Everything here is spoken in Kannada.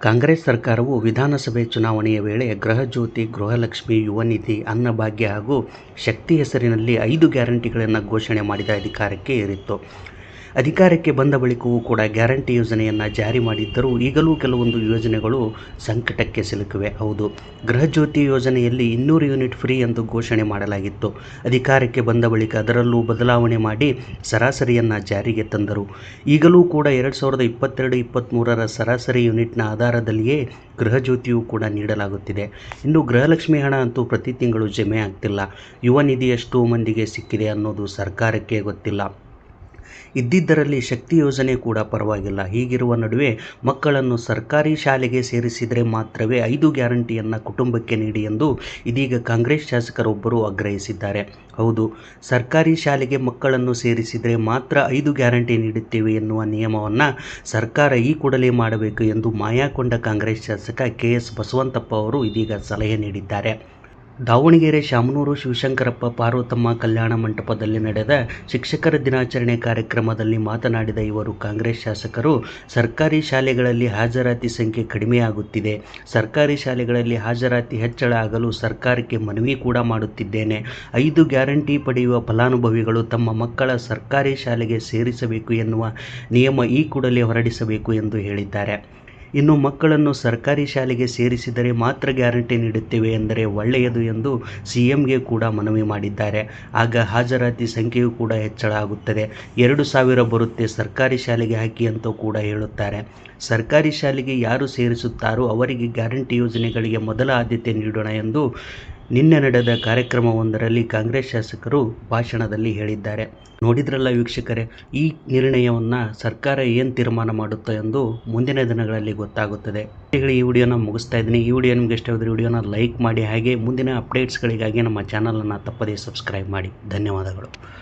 ಕಾಂಗ್ರೆಸ್ ಸರ್ಕಾರವು ವಿಧಾನಸಭೆ ಚುನಾವಣೆಯ ವೇಳೆ ಗೃಹಜ್ಯೋತಿ, ಗೃಹಲಕ್ಷ್ಮಿ, ಯುವನಿಧಿ, ಅನ್ನಭಾಗ್ಯ ಹಾಗೂ ಶಕ್ತಿ ಹೆಸರಿನಲ್ಲಿ ಐದು ಗ್ಯಾರಂಟಿಗಳನ್ನು ಘೋಷಣೆ ಮಾಡಿದ ಅಧಿಕಾರಕ್ಕೆ ಏರಿತ್ತು. ಅಧಿಕಾರಕ್ಕೆ ಬಂದ ಬಳಿಕವೂ ಕೂಡ ಗ್ಯಾರಂಟಿ ಯೋಜನೆಯನ್ನು ಜಾರಿ ಮಾಡಿದ್ದರೂ ಈಗಲೂ ಕೆಲವೊಂದು ಯೋಜನೆಗಳು ಸಂಕಟಕ್ಕೆ ಸಿಲುಕಿವೆ. ಹೌದು, ಗೃಹಜ್ಯೋತಿ ಯೋಜನೆಯಲ್ಲಿ ಇನ್ನೂರು ಯೂನಿಟ್ ಫ್ರೀ ಎಂದು ಘೋಷಣೆ ಮಾಡಲಾಗಿತ್ತು. ಅಧಿಕಾರಕ್ಕೆ ಬಂದ ಬಳಿಕ ಅದರಲ್ಲೂ ಬದಲಾವಣೆ ಮಾಡಿ ಸರಾಸರಿಯನ್ನು ಜಾರಿಗೆ ತಂದರು. ಈಗಲೂ ಕೂಡ ಎರಡು ಸಾವಿರದ ಇಪ್ಪತ್ತೆರಡು ಇಪ್ಪತ್ತ್ಮೂರರ ಸರಾಸರಿ ಯೂನಿಟ್ನ ಆಧಾರದಲ್ಲಿಯೇ ಗೃಹಜ್ಯೋತಿಯೂ ಕೂಡ ನೀಡಲಾಗುತ್ತಿದೆ. ಇನ್ನು ಗೃಹಲಕ್ಷ್ಮಿ ಹಣ ಅಂತೂ ಪ್ರತಿ ತಿಂಗಳು ಜಮೆ ಆಗ್ತಿಲ್ಲ. ಯುವ ನಿಧಿ ಎಷ್ಟು ಮಂದಿಗೆ ಸಿಕ್ಕಿದೆ ಅನ್ನೋದು ಸರ್ಕಾರಕ್ಕೆ ಗೊತ್ತಿಲ್ಲ. ಇದ್ದಿದ್ದರಲ್ಲಿ ಶಕ್ತಿ ಯೋಜನೆ ಕೂಡ ಪರವಾಗಿಲ್ಲ. ಹೀಗಿರುವ ನಡುವೆ ಮಕ್ಕಳನ್ನು ಸರ್ಕಾರಿ ಶಾಲೆಗೆ ಸೇರಿಸಿದರೆ ಮಾತ್ರವೇ ಐದು ಗ್ಯಾರಂಟಿಯನ್ನು ಕುಟುಂಬಕ್ಕೆ ನೀಡಿ ಎಂದು ಇದೀಗ ಕಾಂಗ್ರೆಸ್ ಶಾಸಕರೊಬ್ಬರು ಆಗ್ರಹಿಸಿದ್ದಾರೆ. ಹೌದು, ಸರ್ಕಾರಿ ಶಾಲೆಗೆ ಮಕ್ಕಳನ್ನು ಸೇರಿಸಿದರೆ ಮಾತ್ರ ಐದು ಗ್ಯಾರಂಟಿ ನೀಡುತ್ತೇವೆ ಎನ್ನುವ ನಿಯಮವನ್ನು ಸರ್ಕಾರ ಈ ಕೂಡಲೇ ಮಾಡಬೇಕು ಎಂದು ಮಾಯಾಕೊಂಡ ಕಾಂಗ್ರೆಸ್ ಶಾಸಕ ಕೆ. ಎಸ್. ಬಸವಂತಪ್ಪ ಅವರು ಇದೀಗ ಸಲಹೆ ನೀಡಿದ್ದಾರೆ. ದಾವಣಗೆರೆ ಶಾಮನೂರು ಶಿವಶಂಕರಪ್ಪ ಪಾರ್ವತಮ್ಮ ಕಲ್ಯಾಣ ಮಂಟಪದಲ್ಲಿ ನಡೆದ ಶಿಕ್ಷಕರ ದಿನಾಚರಣೆ ಕಾರ್ಯಕ್ರಮದಲ್ಲಿ ಮಾತನಾಡಿದ ಇವರು, ಕಾಂಗ್ರೆಸ್ ಶಾಸಕರು, ಸರ್ಕಾರಿ ಶಾಲೆಗಳಲ್ಲಿ ಹಾಜರಾತಿ ಸಂಖ್ಯೆ ಕಡಿಮೆಯಾಗುತ್ತಿದೆ. ಸರ್ಕಾರಿ ಶಾಲೆಗಳಲ್ಲಿ ಹಾಜರಾತಿ ಹೆಚ್ಚಳ ಆಗಲು ಸರ್ಕಾರಕ್ಕೆ ಮನವಿ ಕೂಡ ಮಾಡುತ್ತಿದ್ದೇನೆ. ಐದು ಗ್ಯಾರಂಟಿ ಪಡೆಯುವ ಫಲಾನುಭವಿಗಳು ತಮ್ಮ ಮಕ್ಕಳ ಸರ್ಕಾರಿ ಶಾಲೆಗೆ ಸೇರಿಸಬೇಕು ಎನ್ನುವ ನಿಯಮ ಈ ಕೂಡಲೇ ಹೊರಡಿಸಬೇಕು ಎಂದು ಹೇಳಿದ್ದಾರೆ. ಇನ್ನು ಮಕ್ಕಳನ್ನು ಸರ್ಕಾರಿ ಶಾಲೆಗೆ ಸೇರಿಸಿದರೆ ಮಾತ್ರ ಗ್ಯಾರಂಟಿ ನೀಡುತ್ತೇವೆ ಎಂದರೆ ಒಳ್ಳೆಯದು ಎಂದು ಸಿಎಂಗೆ ಕೂಡ ಮನವಿ ಮಾಡಿದ್ದಾರೆ. ಆಗ ಹಾಜರಾತಿ ಸಂಖ್ಯೆಯೂ ಕೂಡ ಹೆಚ್ಚಳ ಆಗುತ್ತದೆ. ಎರಡು ಸಾವಿರ ಬರುತ್ತೆ ಸರ್ಕಾರಿ ಶಾಲೆಗೆ ಹಾಕಿ ಅಂತ ಕೂಡ ಹೇಳುತ್ತಾರೆ. ಸರ್ಕಾರಿ ಶಾಲೆಗೆ ಯಾರು ಸೇರಿಸುತ್ತಾರೋ ಅವರಿಗೆ ಗ್ಯಾರಂಟಿ ಯೋಜನೆಗಳಿಗೆ ಮೊದಲ ಆದ್ಯತೆ ನೀಡೋಣ ಎಂದು ನಿನ್ನೆ ನಡೆದ ಕಾರ್ಯಕ್ರಮವೊಂದರಲ್ಲಿ ಕಾಂಗ್ರೆಸ್ ಶಾಸಕರು ಭಾಷಣದಲ್ಲಿ ಹೇಳಿದ್ದಾರೆ. ನೋಡಿದ್ರಲ್ಲ ವೀಕ್ಷಕರೇ, ಈ ನಿರ್ಣಯವನ್ನು ಸರ್ಕಾರ ಏನು ತೀರ್ಮಾನ ಮಾಡುತ್ತೋ ಎಂದು ಮುಂದಿನ ದಿನಗಳಲ್ಲಿ ಗೊತ್ತಾಗುತ್ತದೆ. ಈ ವಿಡಿಯೋನ ಮುಗಿಸ್ತಾ ಇದ್ದೀನಿ. ಈ ವಿಡಿಯೋ ನಿಮಗೆ ಇಷ್ಟವಾದರೆ ವಿಡಿಯೋನ ಲೈಕ್ ಮಾಡಿ ಹಾಗೆ ಮುಂದಿನ ಅಪ್ಡೇಟ್ಸ್ಗಳಿಗಾಗಿ ನಮ್ಮ ಚಾನಲನ್ನು ತಪ್ಪದೇ ಸಬ್ಸ್ಕ್ರೈಬ್ ಮಾಡಿ. ಧನ್ಯವಾದಗಳು.